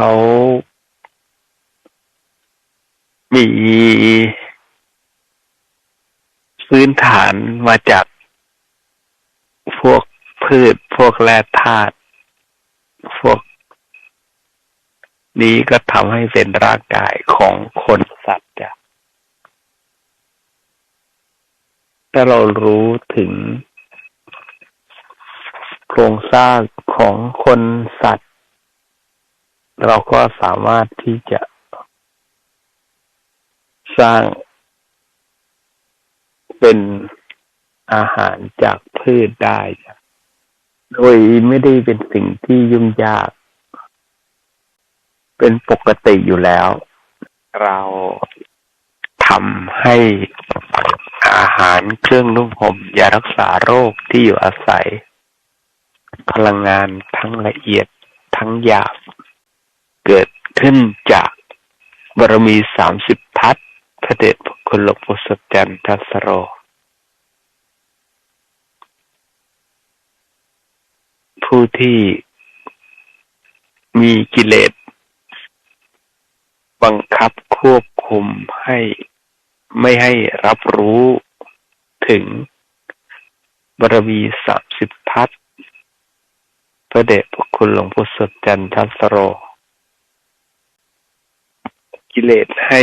เขามีพื้นฐานมาจากพวกพืชพวกแร่ธาตุพวก นี้ก็ทำให้เป็นร่างกายของคนสัตว์จ้ะถ้าเรารู้ถึงโครงสร้างของคนสัตว์ เราก็สามารถที่จะสร้างเป็นอาหารจากพืชได้ โดยไม่ได้เป็นสิ่งที่ยุ่งยาก เป็นปกติอยู่แล้ว เราทำให้อาหารเครื่องนุ่งห่มยารักษาโรคที่อยู่อาศัย พลังงานทั้งละเอียดทั้งหยาบ เกิดขึ้นจากบารมีสามสิบทัศพระเดชพระคุณหลวงปู่สดจันทัสโร ผู้ที่มีกิเลสบังคับควบคุมให้ไม่ให้รับรู้ถึงบารมีสามสิบทัศพระเดชพระคุณหลวงปู่สดจันทัสโร กิเลสให้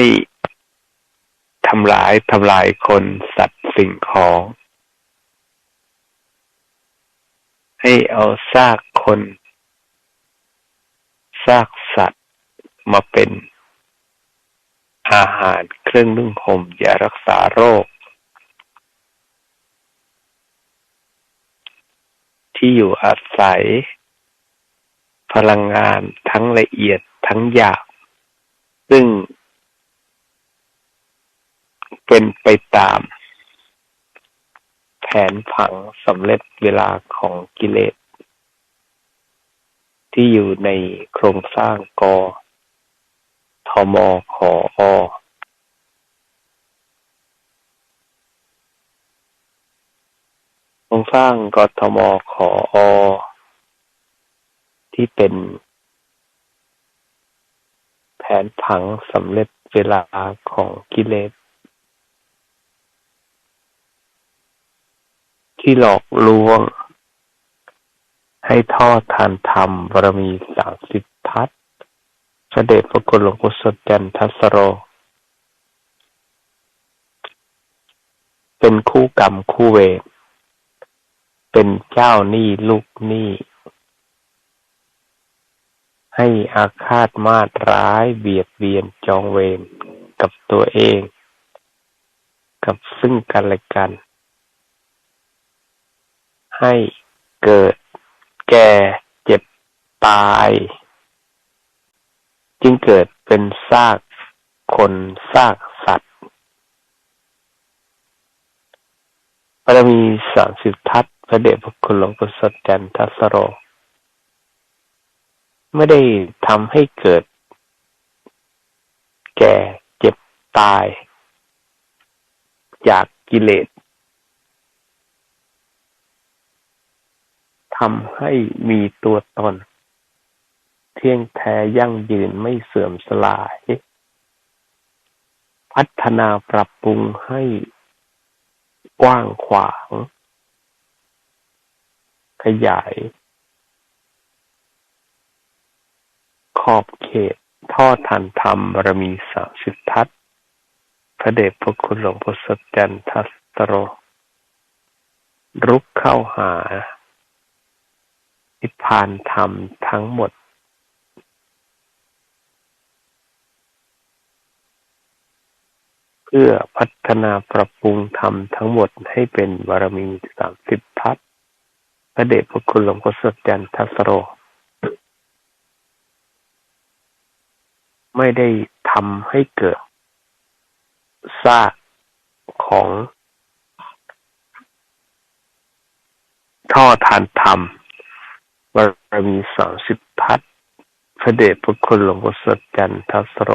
ทำลายทำลายคนสัตว์สิ่งของ ให้เอาซากคนซากสัตว์มาเป็นอาหารเครื่องนึ่งห่มยารักษาโรค ที่อยู่อาศัย พลังงานทั้งละเอียดทั้งหยาบ ซึ่ง เป็นไปตาม แผนผังสำเร็จเวลาของกิเลส ที่อยู่ในโครงสร้างกอทมขออโครงสร้างกทมขออที่เป็น แผนผังสำเร็จเวลาของกิเลส ที่หลอกลวง ให้ทอดทานธรรมบารมีสามสิบทัศพระเดชพระคุณหลวงปู่สดจันทัสโร เป็นคู่กรรมคู่เวรเป็นเจ้าหนี้ลูกหนี้ ให้อาฆาตมาตร้ายเบียดเบียนจองเวรกับตัวเอง กับซึ่งกันและกัน ให้เกิดแก่เจ็บตาย จึงเกิดเป็นซากคนซากสัตว์บารมีสามสิบทัศพระเดชพระคุณหลวงปู่สดจันทัสโร ไม่ได้ทำให้เกิด แก่เจ็บตาย จากกิเลสทำให้มีตัวตน เที่ยงแท้ยั่งยืนไม่เสื่อมสลาย พัฒนาปรับปรุงให้กว้างขวาง ขยาย ขอบเขตท่อทันธรรมบารมีสามสิบทัศพระเดชพระคุณหลวงพ่อสดจันทัสตโร รุกเข้าหานิพพานธรรมทั้งหมด เพื่อพัฒนาปรับปรุงธรรมทั้งหมดให้เป็นบารมีสามสิบทัศพระเดชพระคุณหลวงพ่อสดจันทัสโร ไม่ได้ทำให้เกิดซากของท่อทานธรรมบารมีสามสิบทัศพระเดชพระคุณหลวงพ่อสดจันทัสโร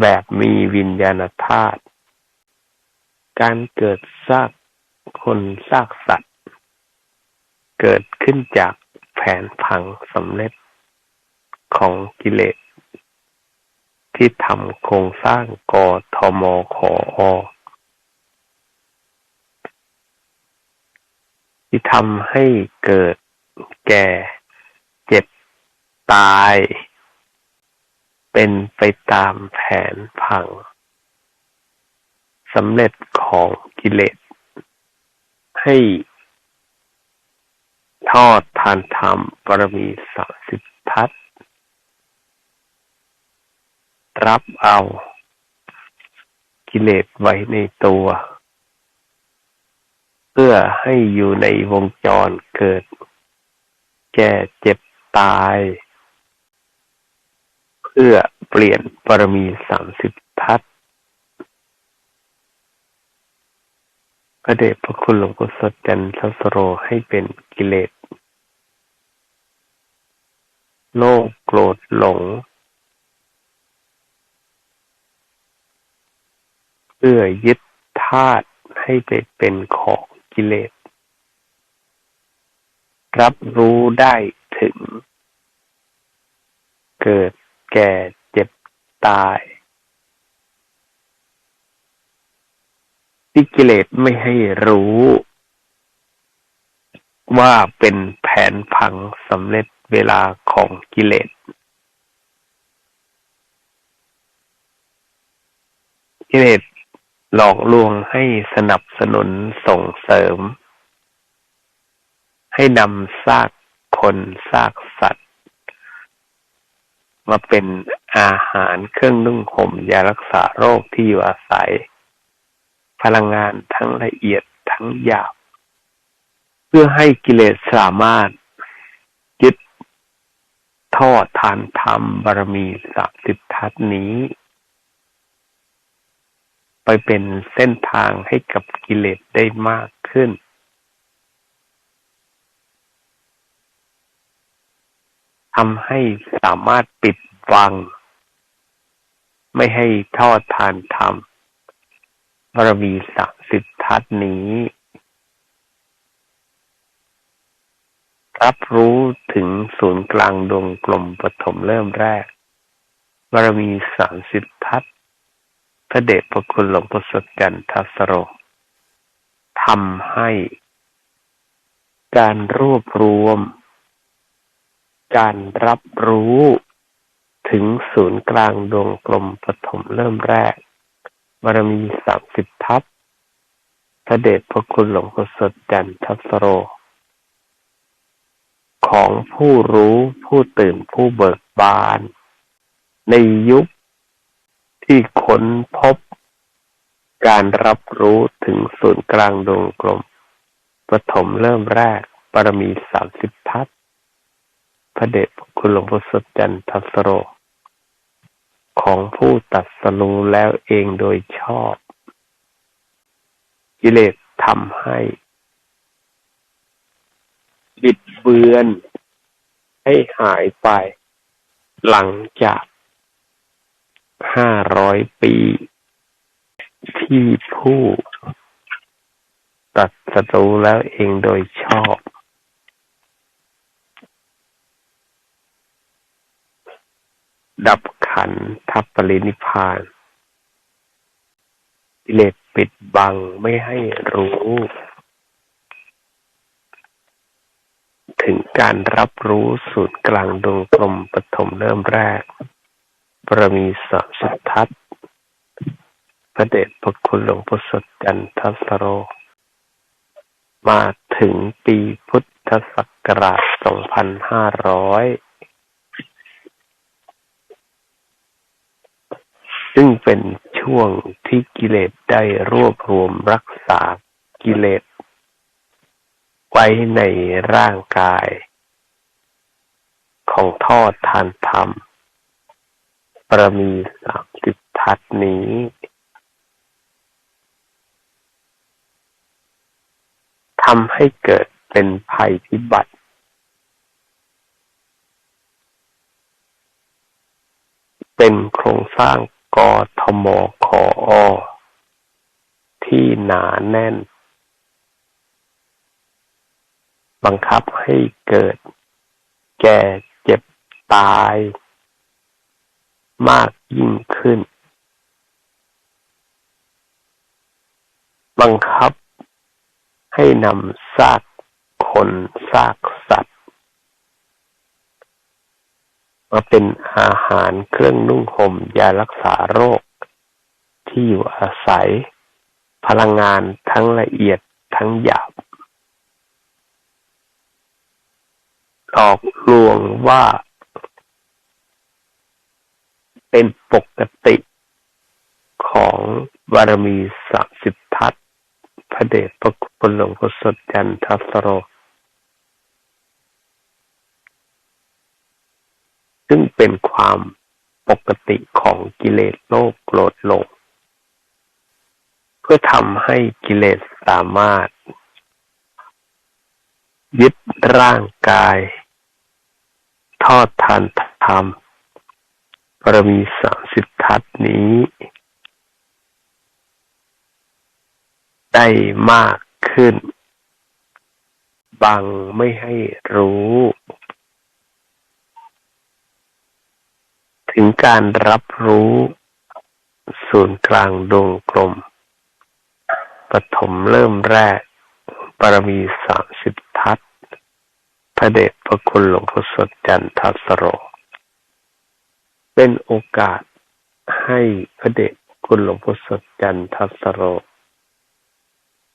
แบบมีวิญญาณธาตุการเกิดซากคนซากสัตว์ เกิดขึ้นจากแผนผังสำเร็จของกิเลส ที่ทำโครงสร้างกทมขออที่ทำให้เกิดแก่ เจ็บตาย เป็นไปตามแผนผังสำเร็จของกิเลส ให้ทอดทานธรรมปรมีสาสิบทัศ รับเอา กิเลสไว้ในตัว เพื่อให้อยู่ในวงจรเกิด แก่เจ็บตาย เพื่อเปลี่ยนปรมีสามสิบทัศพระเดชพระคุณหลวงพ่อสดจันทสโรให้เป็นกิเลส โลภโกรธหลง เพื่อยึดธาตุให้ไปเป็นของกิเลส รับรู้ได้ถึง เกิดแก่เจ็บตาย ที่กิเลสไม่ให้รู้ ว่าเป็นแผนพังสำเร็จเวลาของกิเลสกิเลส หลอกลวงให้สนับสนุนส่งเสริม ให้นำซากคนซากสัตว์ มาเป็นอาหารเครื่องนุ่งห่มยารักษาโรคที่อยู่อาศัย พลังงานทั้งละเอียดทั้งหยาบ เพื่อให้กิเลสสามารถยึดทอดทานธรรมบารมีสามสิบทัศนี้ ไปเป็นเส้นทางให้กับกิเลสได้มากขึ้น ทำให้สามารถปิดวัง ไม่ให้ทอดทานธรรมบารมีสามสิบทัศนี้ รับรู้ถึงศูนย์กลางดวงกลมปฐมเริ่มแรกบารมีสามสิบทัศ พระเดชพระคุณหลวงพ่อสดกันทัสโรทำให้การรวบรวม การรับรู้ถึงศูนย์กลางดวงกลมปฐมเริ่มแรกบารมีสามสิบทัศพระเดชพระคุณหลวงพ่อสดจันทัสโร ของผู้รู้ผู้ตื่นผู้เบิกบาน ในยุค ที่ค้นพบการรับรู้ถึงศูนย์กลางดวงกลมปฐมเริ่มแรกบารมีสามสิบทัศพระเดชคุณหลวงพ่อสดจันทัสโร ของผู้ตัดสรู้แล้วเองโดยชอบ กิเลสทำให้ บิดเบือนให้หายไป หลังจาก ห้าร้อยปี ที่ผู้ตัดสรู้แล้วเองโดยชอบ ดับขันทับปรินิพานกิเลสปิดบังไม่ให้รู้ ถึงการรับรู้สูตรกลางดวงกลมปฐมเริ่มแรก ปรมีสัสุทัศพระเดชพระคุณหลวงพ่อสดจันทสโร มาถึงปีพุทธศักราช 2500 ซึ่งเป็นช่วงที่กิเลสได้รวบรวมรักษากิเลส ไว้ในร่างกาย ของทอดทานธรรม ประมีสามสิบทัศนี้ทำให้เกิดเป็นภัยพิบัติ เป็นโครงสร้างกทมขออที่หนาแน่น บังคับให้เกิดแก่เจ็บตาย มากยิ่งขึ้น บังคับให้นำซากคนซากสัตว์ มาเป็นอาหารเครื่องนุ่งห่มยารักษาโรค ที่อยู่อาศัย พลังงานทั้งละเอียดทั้งหยาบหลอกลวงว่า เป็นปกติของบารมีสามสิบทัศพระเดชพระคุณหลวงพ่อสดจันทัสโร ซึ่งเป็นความปกติของกิเลสโลภโกรธหลง เพื่อทำให้กิเลสสามารถ ยึดร่างกาย ทอดทานธรรม ปรมีสามสิบทัศนี้ ได้มากขึ้น บังไม่ให้รู้ ถึงการรับรู้ศูนย์กลางดวงกลมปฐมเริ่มแรกปรมีสามสิบทัศพระเดชพระคุณหลวงพ่อสดจันทัสโร เป็นโอกาสให้พระเดชคุณหลวงพ่อสดจันทัสโร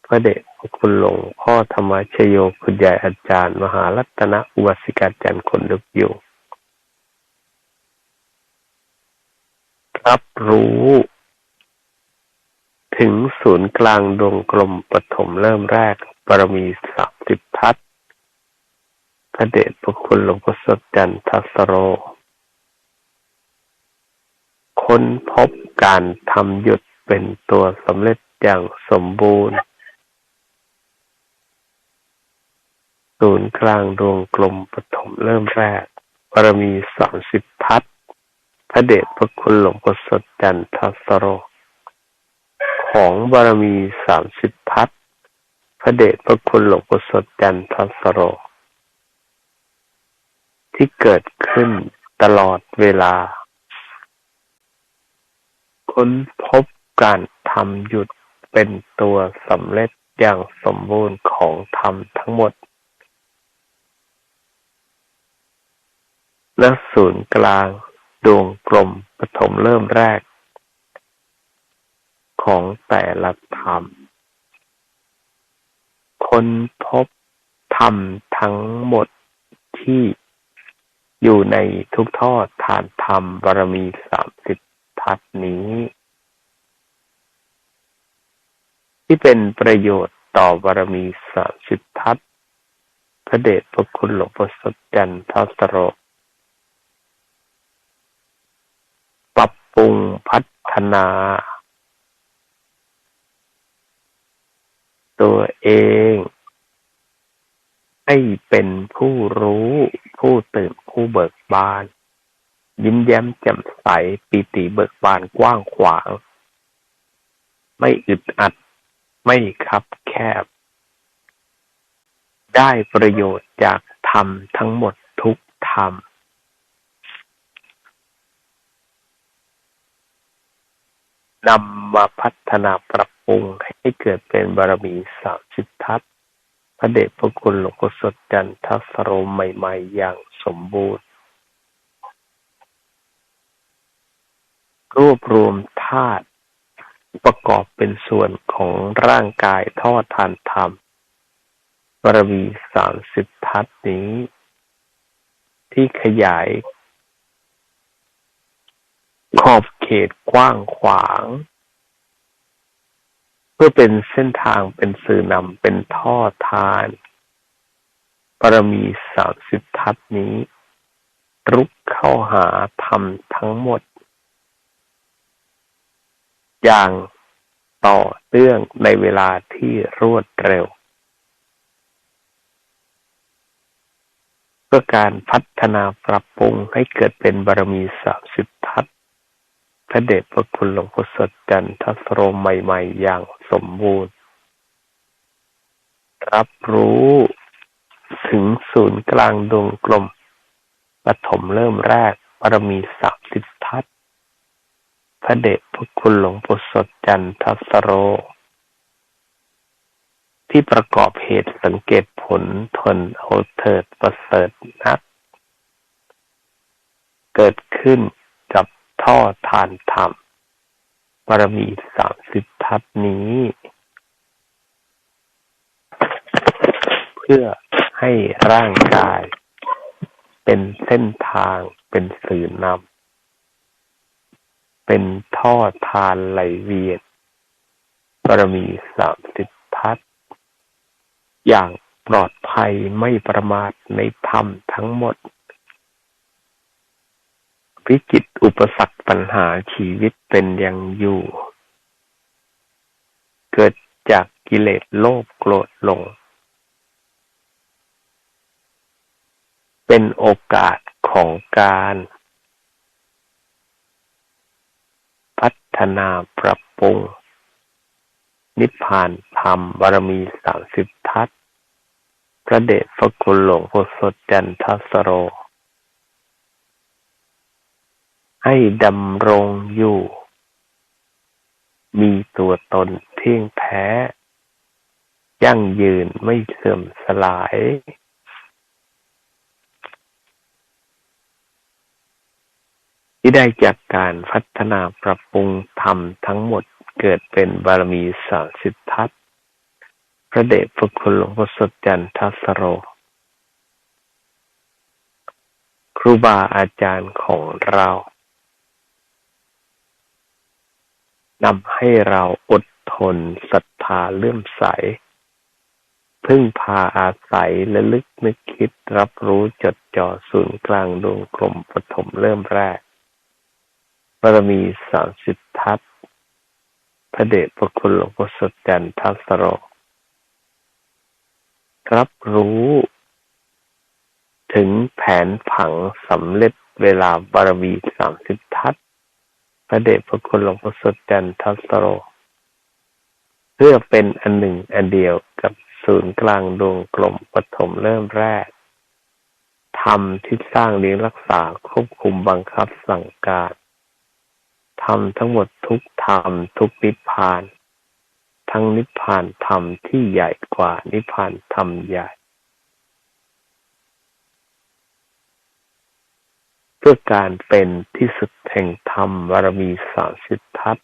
พระเดชคุณหลวงพ่อธรรมชโยคุณใหญ่อาจารย์ มหารัตนอุบาสิกาจันคนลึกอยู่ รับรู้ ถึงศูนย์กลางดวงกลมปฐมเริ่มแรกปรมีสามสิบทัศพระเดชพระคุณหลวงพ่อสดจันทัสโร ค้นพบการทำหยุดเป็นตัวสำเร็จอย่างสมบูรณ์ ศูนย์กลางดวงกลมปฐมเริ่มแรกบารมีสามสิบทัศพระเดชพระคุณหลวงพ่อสดจันทสโร ของบารมีสามสิบทัศพระเดชพระคุณหลวงพ่อสดจันทสโร ที่เกิดขึ้นตลอดเวลา ค้นพบการทำหยุดเป็นตัวสำเร็จอย่างสมบูรณ์ของธรรมทั้งหมด และศูนย์กลางดวงกลมปฐมเริ่มแรก ของแต่ละธรรม ค้นพบธรรมทั้งหมดที่อยู่ในทุกทอดฐานธรรมบารมีสามสิบ ทัศนี้ ที่เป็นประโยชน์ต่อบารมีสามสิบทัศพระเดชพระคุณหลวงพ่อสดจันทสโรปรุงพัฒนา ตัวเองให้เป็นผู้รู้ผู้ตื่นผู้เบิกบาน ยิ้มแย้มแจ่มใส ปีติเบิกบานกว้างขวาง ไม่อึดอัด ไม่คับแคบ ได้ประโยชน์จากธรรมทั้งหมดทุกธรรม นำมาพัฒนาปรับปรุงให้เกิดเป็นบารมีสามสิบทัศพระเดชพระคุณหลวงพ่อสดจันทสโรใหม่ ๆ อย่างสมบูรณ์ รวบรวมธาตุประกอบเป็นส่วนของร่างกายทอดทานธรรมบารมีสามสิบทัศนี้ ที่ขยาย ขอบเขตกว้างขวาง เพื่อเป็นเส้นทางเป็นสื่อนำเป็นท่อทานปรมีสามสิบทัศนี้รุกเข้าหาธรรมทั้งหมด อย่างต่อเนื่องในเวลาที่รวดเร็ว เพื่อการพัฒนาปรับปรุงให้เกิดเป็นบารมีสามสิบทัศพระเดชพระคุณหลวงพ่อสดจันทสโรใหม่ ๆ อย่างสมบูรณ์ รับรู้ถึงศูนย์กลางดวงกลมปฐมเริ่มแรกปรมีสามสิบทัศ พระเดชพระคุณหลวงปู่สดจันทสโร ที่ประกอบเหตุสังเกตผลทนเอเถิดประเสริฐนัก เกิดขึ้นกับท่อทานธรรมบารมีสามสิบทัศนี้ เพื่อให้ร่างกาย เป็นเส้นทางเป็นสื่อนำ เป็นท่อทานไหลเวียนบารมีสามสิบทัศอย่างปลอดภัยไม่ประมาทในธรรมทั้งหมดวิจิตอุปสรรคปัญหาชีวิตเป็นอย่างอยู่ เกิดจากกิเลสโลภโกรธหลง เป็นโอกาสของการ พั ฒนาปรับปรุง นิพพานธรรมบารมีสามสิบทัศพระเดชพระคุณหลวงพ่อสดจันทสโร ให้ดำรงอยู่ มีตัวตนเที่ยงแท้ ยั่งยืนไม่เสื่อมสลาย ที่ได้จากการพัฒนาปรับปรุงธรรมทั้งหมดเกิดเป็นบารมีสามสิบทัศ พระเดชพระคุณหลวงพ่อสดจันทสโร ครูบาอาจารย์ของเรานำให้เราอดทนศรัทธาเลื่อมใส พึ่งพาอาศัยและลึกนึกคิดรับรู้จดจ่อศูนย์กลางดวงกลมปฐมเริ่มแรการมีสามสิบทัศพระเดชพระคุณหลวงพ่อสดจันทัสโรรับรู้ถึงแผนผังสำเร็จเวลาบารมีสามสิบทัศพระเดชพระคุณหลวงพ่อสดจันทัสโร เพื่อเป็นอันหนึ่งอันเดียวกับศูนย์กลางดวงกลมปฐมเริ่มแรกธรรมที่สร้างเลี้ยงรักษาควบคุมบังคับสั่งการ ทำทั้งหมดทุกธรรมทุกนิพพาน ทั้งนิพพานธรรมที่ใหญ่กว่านิพพานธรรมใหญ่เพื่อการเป็นที่สุดแห่งธรรมบารมีสามสิบทัศ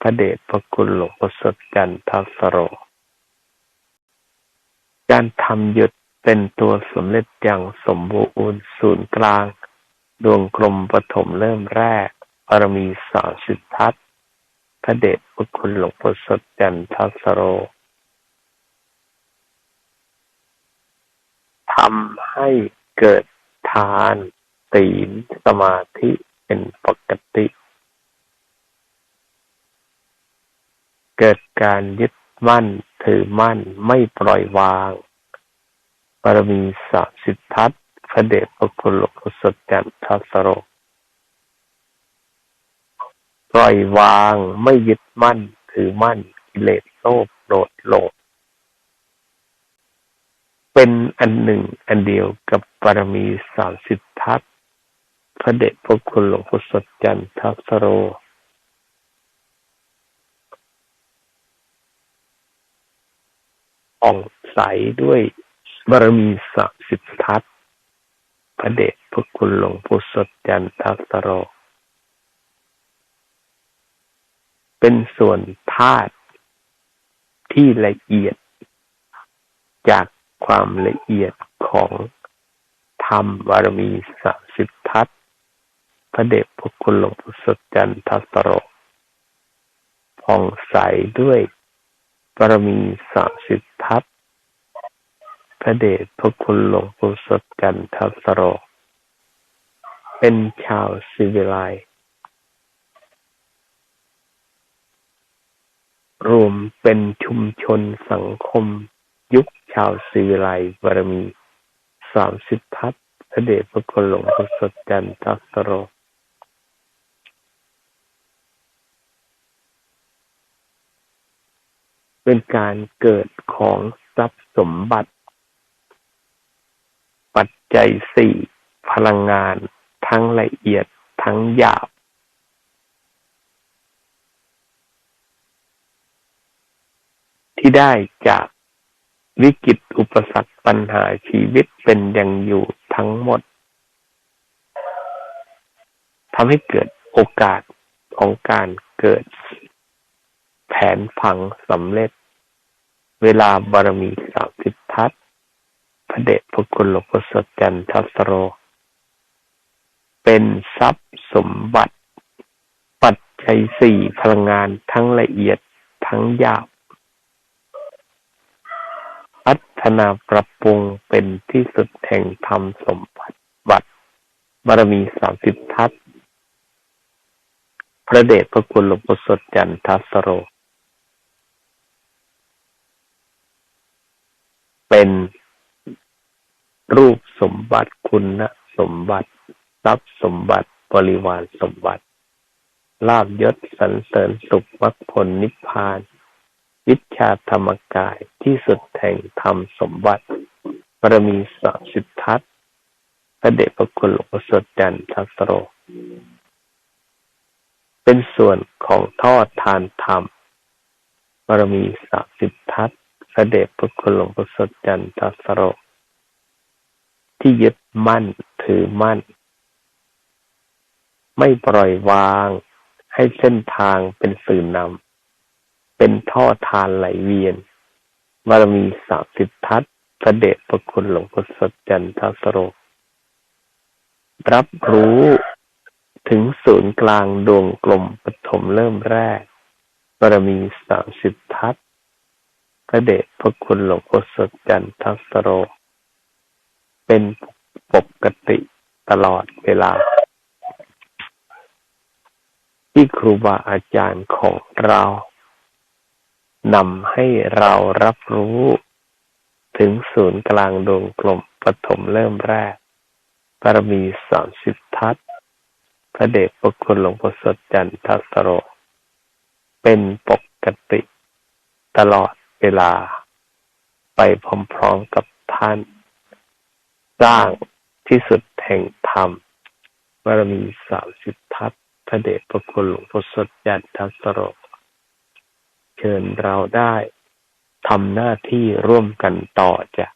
พระเดชพระคุณหลวงพ่อสดจันทสโร การทำหยุดเป็นตัวสำเร็จอย่างสมบูรณ์ศูนย์กลาง ดวงกลมปฐมเริ่มแรก บารมีสามสิบทัศพระเดชพระคุณหลวงพ่อสดจันทสโรทำให้เกิดทานศีลสมาธิเป็นปกติ เกิดการยึดมั่นถือมั่นไม่ปล่อยวางบารมีสามสิทธัตพระเดชพระคุณหลวงพ่อสดจันทัสโร ปล่อยวางไม่ยึดมั่น ถือมั่น กิเลสโลภโกรธหลงเป็นอันหนึ่งอันเดียวกับบารมีสามสิบทัศพระเดชพระคุณหลวงพ่อสดจันทัสโร อ่องใสด้วยบารมีสามสิบทัศพระเดชพระคุณหลวงพ่อสดจันทัสโร เป็นส่วนธาตุที่ละเอียด จากความละเอียดของธรรมบารมีสามสิบทัศพระเดชพระคุณหลวงปู่สดจันทัสโรผ่องใสด้วยบารมีสามสิบทัศพระเดชพระคุณหลวงปู่สดจันทัสโรเป็นชาวสิวิไล รวมเป็นชุมชนสังคม ยุคชาวสิวิไลบารมีสามสิบทัศพระเดชพระคุณหลวงปู่สดจันทสโรเป็นการเกิดของทรัพย์สมบัติ ปัจจัยสี่พลังงานทั้งละเอียดทั้งหยาบ ที่ได้จากวิกฤตอุปสรรคปัญหาชีวิตเป็นอย่างอยู่ทั้งหมดทำให้เกิดโอกาสของการเกิด แผนผังสำเร็จ เวลาบารมีสามสิบทัศพระเดชพระคุณหลวงพ่อสดจันทัสโร เป็นทรัพย์สมบัติ ปัจจัยสี่พลังงานทั้งละเอียดทั้งหยาบพั ฒนาปรับปรุงเป็นที่สุดแห่งธรรมสมบัติบัติบารมีสามสิบทัศพระเดชพระคุณหลวงพ่สดจันทัสโร เป็นรูปสมบัติคุณะสมบัติทรัพย์สมบัติบริวารสมบัติ ลาบยศสรรเสริญสุขมรรคผลนิพพาน วิชาธรรมกายที่สุดแห่งธรรมสมบัติบารมีสามสิบทัศพระเดชพระคุณหลวงพ่อสดจันทัสโร เป็นส่วนของทอดทานธรรมบารมีสามสิบทัศเด็จพระคุณหลวงพ่อสดจันทสโร ที่ยึดมั่นถือมั่น ไม่ปล่อยวางให้เส้นทางเป็นสื่อนำ เป็นท่อทานไหลเวียนบารมีสามสิบทัศเสด็จพระคุณหลวงพ่อสดจันทสโร รับรู้ถึงศูนย์กลางดวงกลมปฐมเริ่มแรกบารมีสามสิบทัศพระเดชพระคุณหลวงพ่อสดจันทัสโร เป็นปกติตลอดเวลา ที่ครูบาอาจารย์ของเรา นำให้เรารับรู้ถึงศูนย์กลางดวงกลมปฐมเริ่มแรกบารมีสามสิบทัศพระเดชพระคุณหลวงพ่อสดจันทสโร เป็นปกติ ตลอดเวลา ไปพร้อมๆกับท่าน สร้างที่สุดแห่งธรรมบารมีสามสิบทัศพระเดชพระคุณหลวงพ่อสดจันทสโร เชิญเราได้ทำหน้าที่ร่วมกันต่อจ้ะ